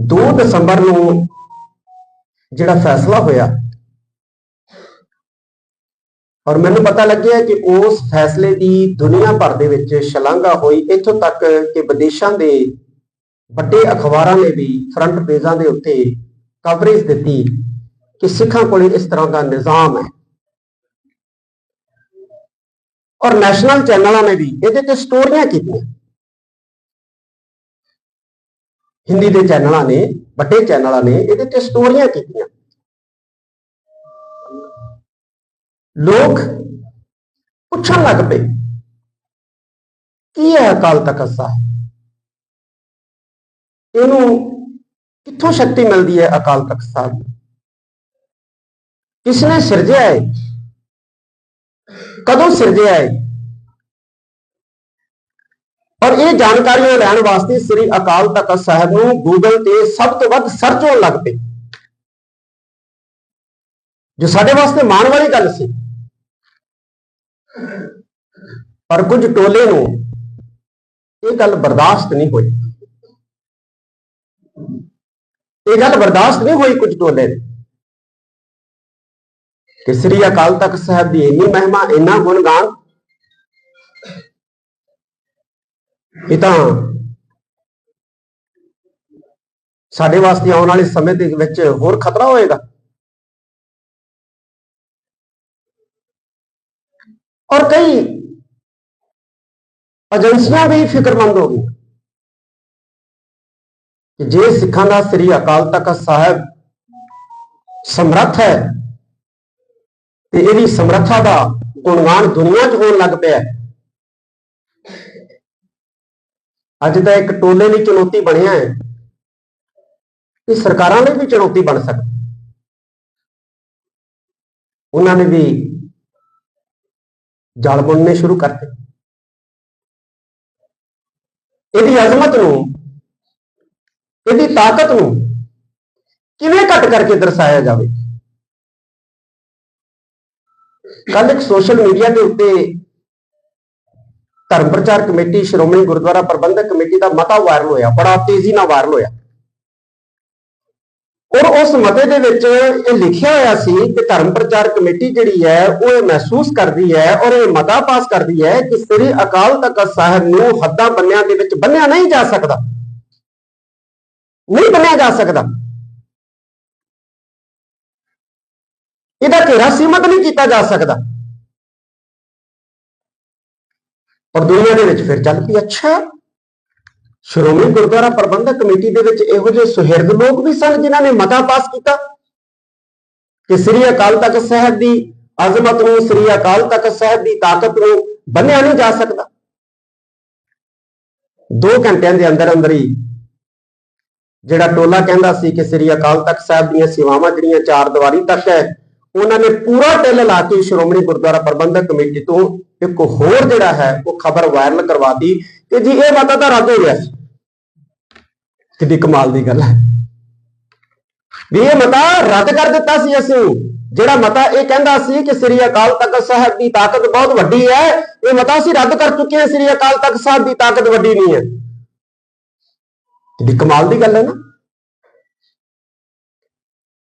2 ਦਸੰਬਰ ਨੂੰ ਜਿਹੜਾ ਫੈਸਲਾ ਹੋਇਆ, ਔਰ ਮੈਨੂੰ ਪਤਾ ਲੱਗਿਆ ਕਿ ਉਸ ਫੈਸਲੇ ਦੀ ਦੁਨੀਆ ਭਰ ਦੇ ਵਿੱਚ ਸ਼ਲਾਘਾ ਹੋਈ। ਇੱਥੋਂ ਤੱਕ ਕਿ ਵਿਦੇਸ਼ਾਂ ਦੇ ਵੱਡੇ ਅਖਬਾਰਾਂ ਨੇ ਵੀ ਫਰੰਟ ਪੇਜਾਂ ਦੇ ਉੱਤੇ ਕਵਰੇਜ ਦਿੱਤੀ ਕਿ ਸਿੱਖਾਂ ਕੋਲ ਇਸ ਤਰ੍ਹਾਂ ਦਾ ਨਿਜ਼ਾਮ ਹੈ। ਔਰ ਨੈਸ਼ਨਲ ਚੈਨਲਾਂ ਨੇ ਵੀ ਇਹਦੇ ਤੇ ਸਟੋਰੀਆਂ ਕੀਤੀਆਂ। ਹਿੰਦੀ ਦੇ ਚੈਨਲਾਂ ਨੇ, ਵੱਡੇ ਚੈਨਲਾਂ ਨੇ, ਇਹਦੇ ਤੇ ਸਟੋਰੀਆਂ ਕੀਤੀਆਂ। ਲੋਕ ਪੁੱਛਣ ਲੱਗ ਪਏ, ਕੀ ਹੈ ਅਕਾਲ ਤਖਤ ਸਾਹਿਬ? ਇਹਨੂੰ ਕਿੱਥੋਂ ਸ਼ਕਤੀ ਮਿਲਦੀ ਹੈ ਅਕਾਲ ਤਖਤ ਸਾਹਿਬ ਨੂੰ? ਕਿਸ ਨੇ ਸਿਰਜਿਆ ਹੈ? ਕਦੋਂ ਸਿਰਜਿਆ ਹੈ? ਔਰ ਇਹ ਜਾਣਕਾਰੀਆਂ ਲੈਣ ਵਾਸਤੇ ਸ੍ਰੀ ਅਕਾਲ ਤਖਤ ਸਾਹਿਬ ਨੂੰ ਗੂਗਲ ਤੇ ਸਭ ਤੋਂ ਵੱਧ ਸਰਚ ਹੋਣ ਲੱਗ ਪਈ ਜੋ ਸਾਡੇ ਵਾਸਤੇ ਮਾਣ ਵਾਲੀ ਗੱਲ ਸੀ। ਪਰ ਕੁਝ ਟੋਲੇ ਨੂੰ ਇਹ ਗੱਲ ਬਰਦਾਸ਼ਤ ਨਹੀਂ ਹੋਈ। ਇਹ ਗੱਲ ਬਰਦਾਸ਼ਤ ਨਹੀਂ ਹੋਈ ਕੁਝ ਟੋਲੇ ਨੇ ਕਿ ਸ੍ਰੀ ਅਕਾਲ ਤਖਤ ਸਾਹਿਬ ਦੀ ਇੰਨੀ ਮਹਿਮਾ, ਇੰਨਾ ਗੁਣਗਾਨ ਇਹ ਤਾਂ ਸਾਡੇ ਵਾਸਤੇ ਆਉਣ ਵਾਲੇ ਸਮੇਂ ਦੇ ਵਿੱਚ ਹੋਰ ਖਤਰਾ ਹੋਏਗਾ। ਔਰ ਕਈ ਏਜੰਸੀਆਂ ਵੀ ਫਿਕਰਮੰਦ ਹੋ ਗਈਆਂ ਕਿ ਜੇ ਸਿੱਖਾਂ ਦਾ ਸ੍ਰੀ ਅਕਾਲ ਤਖਤ ਸਾਹਿਬ ਸਮਰੱਥ ਹੈ ਤੇ ਇਹਦੀ ਸਮਰੱਥਾ ਦਾ ਗੁਣਗਾਨ ਦੁਨੀਆ 'ਚ ਹੋਣ ਲੱਗ ਪਿਆ ਹੈ। ਅੱਜ ਤਾਂ ਇੱਕ ਟੋਲੇ ਦੀ ਚੁਣੌਤੀ ਬਣਿਆ ਹੈ। ਕਿ ਸਰਕਾਰਾਂ ਲਈ ਵੀ ਚੁਣੌਤੀ ਬਣ ਸਕਦੀ? ਉਹਨਾਂ ਨੇ ਵੀ ਜਾਲ ਬੁਣਨੇ ਸ਼ੁਰੂ ਕਰਤੇ। ਇਹਦੀ ਅਜ਼ਮਤ ਨੂੰ, ਇਹਦੀ ਤਾਕਤ ਨੂੰ ਕਿਵੇਂ ਘਟ ਕਰਕੇ ਦਰਸਾਇਆ ਜਾਵੇ? ਕੱਲ ਇੱਕ ਸੋਸ਼ਲ ਮੀਡੀਆ ਦੇ ਉੱਤੇ ਧਰਮ ਪ੍ਰਚਾਰ ਕਮੇਟੀ, ਸ਼੍ਰੋਮਣੀ ਗੁਰਦੁਆਰਾ ਪ੍ਰਬੰਧਕ ਕਮੇਟੀ ਦਾ ਮਤਾ ਵਾਇਰਲ ਹੋਇਆ, ਬੜਾ ਤੇਜ਼ੀ ਨਾਲ ਵਾਇਰਲ ਹੋਇਆ। ਔਰ ਉਸ ਮਤੇ ਦੇ ਵਿੱਚ ਇਹ ਲਿਖਿਆ ਹੋਇਆ ਸੀ ਕਿ ਧਰਮ ਪ੍ਰਚਾਰ ਕਮੇਟੀ ਜਿਹੜੀ ਹੈ, ਉਹ ਇਹ ਮਹਿਸੂਸ ਕਰਦੀ ਹੈ ਔਰ ਇਹ ਮਤਾ ਪਾਸ ਕਰਦੀ ਹੈ ਕਿ ਸ੍ਰੀ ਅਕਾਲ ਤਖਤ ਸਾਹਿਬ ਨੂੰ ਹੱਦਾਂ ਬੰਨਿਆਂ ਦੇ ਵਿੱਚ ਬੰਨਿਆ ਨਹੀਂ ਜਾ ਸਕਦਾ। ਨਹੀਂ ਬੰਨਿਆ ਜਾ ਸਕਦਾ। ਇਹਦਾ ਘੇਰਾ ਸੀਮਤ ਨਹੀਂ ਕੀਤਾ ਜਾ ਸਕਦਾ। ਔਰ ਦੁਨੀਆ ਦੇ ਵਿੱਚ ਫਿਰ ਚੱਲ ਪਈ ਅੱਛਾ। ਸ਼੍ਰੋਮਣੀ ਗੁਰਦੁਆਰਾ ਪ੍ਰਬੰਧਕ ਕਮੇਟੀ ਦੇ ਵਿੱਚ ਇਹੋ ਜਿਹੇ ਸੁਹਿਰਦ ਲੋਕ ਵੀ ਸਨ ਜਿਨ੍ਹਾਂ ਨੇ ਮਤਾ ਪਾਸ ਕੀਤਾ ਕਿ ਸ੍ਰੀ ਅਕਾਲ ਤਖਤ ਸਾਹਿਬ ਦੀ ਅਜ਼ਮਤ ਨੂੰ, ਸ੍ਰੀ ਅਕਾਲ ਤਖਤ ਸਾਹਿਬ ਦੀ ਤਾਕਤ ਨੂੰ ਬੰਨਿਆ ਨਹੀਂ ਜਾ ਸਕਦਾ। 2 ਘੰਟਿਆਂ ਦੇ ਅੰਦਰ ਅੰਦਰ ਹੀ ਜਿਹੜਾ ਟੋਲਾ ਕਹਿੰਦਾ ਸੀ ਕਿ ਸ੍ਰੀ ਅਕਾਲ ਤਖਤ ਸਾਹਿਬ ਦੀਆਂ ਸੇਵਾਵਾਂ ਜਿਹੜੀਆਂ ਚਾਰ ਦੀਵਾਰੀ ਤੱਕ ਹੈ ਉਹਨਾਂ ਨੇ ਪੂਰਾ ਟਿੱਲ ਲਾ ਕੇ ਸ਼੍ਰੋਮਣੀ ਗੁਰਦੁਆਰਾ ਪ੍ਰਬੰਧਕ ਕਮੇਟੀ ਤੋਂ ਇੱਕ ਹੋਰ ਜਿਹੜਾ ਹੈ, ਉਹ ਖਬਰ ਵਾਇਰਲ ਕਰਵਾਤੀ ਕਿ ਜੀ ਇਹ ਮਤਾ ਤਾਂ ਰੱਦ ਹੋ ਗਿਆ ਸੀ। ਕਿੰਨੀ ਕਮਾਲ ਦੀ ਗੱਲ ਹੈ। ਵੀ ਇਹ ਮਤਾ ਰੱਦ ਕਰ ਦਿੱਤਾ ਸੀ ਅਸੀਂ। ਜਿਹੜਾ ਮਤਾ ਇਹ ਕਹਿੰਦਾ ਸੀ ਕਿ ਸ੍ਰੀ ਅਕਾਲ ਤਖਤ ਸਾਹਿਬ ਦੀ ਤਾਕਤ ਬਹੁਤ ਵੱਡੀ ਹੈ, ਇਹ ਮਤਾ ਅਸੀਂ ਰੱਦ ਕਰ ਚੁੱਕੇ ਹਾਂ, ਸ੍ਰੀ ਅਕਾਲ ਤਖਤ ਸਾਹਿਬ ਦੀ ਤਾਕਤ ਵੱਡੀ ਨਹੀਂ ਹੈ। ਕਿੰਨੀ ਕਮਾਲ ਦੀ ਗੱਲ ਹੈ ਨਾ।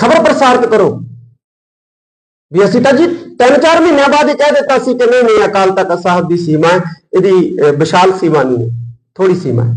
ਖਬਰ ਪ੍ਰਸਾਰਿਤ ਕਰੋ। ਵੀ ਅਸੀਂ ਤਾਂ ਜੀ 3-4 ਮਹੀਨਿਆਂ ਬਾਅਦ ਇਹ ਕਹਿ ਦਿੱਤਾ ਸੀ ਕਿ ਨਹੀਂ ਨਹੀਂ, ਅਕਾਲ ਤਖਤ ਸਾਹਿਬ ਦੀ ਸੀਮਾ ਇਹਦੀ ਵਿਸ਼ਾਲ ਸੀਮਾ ਨਹੀਂ ਹੈ। ਥੋੜੀ ਸੀਮਾ ਹੈ।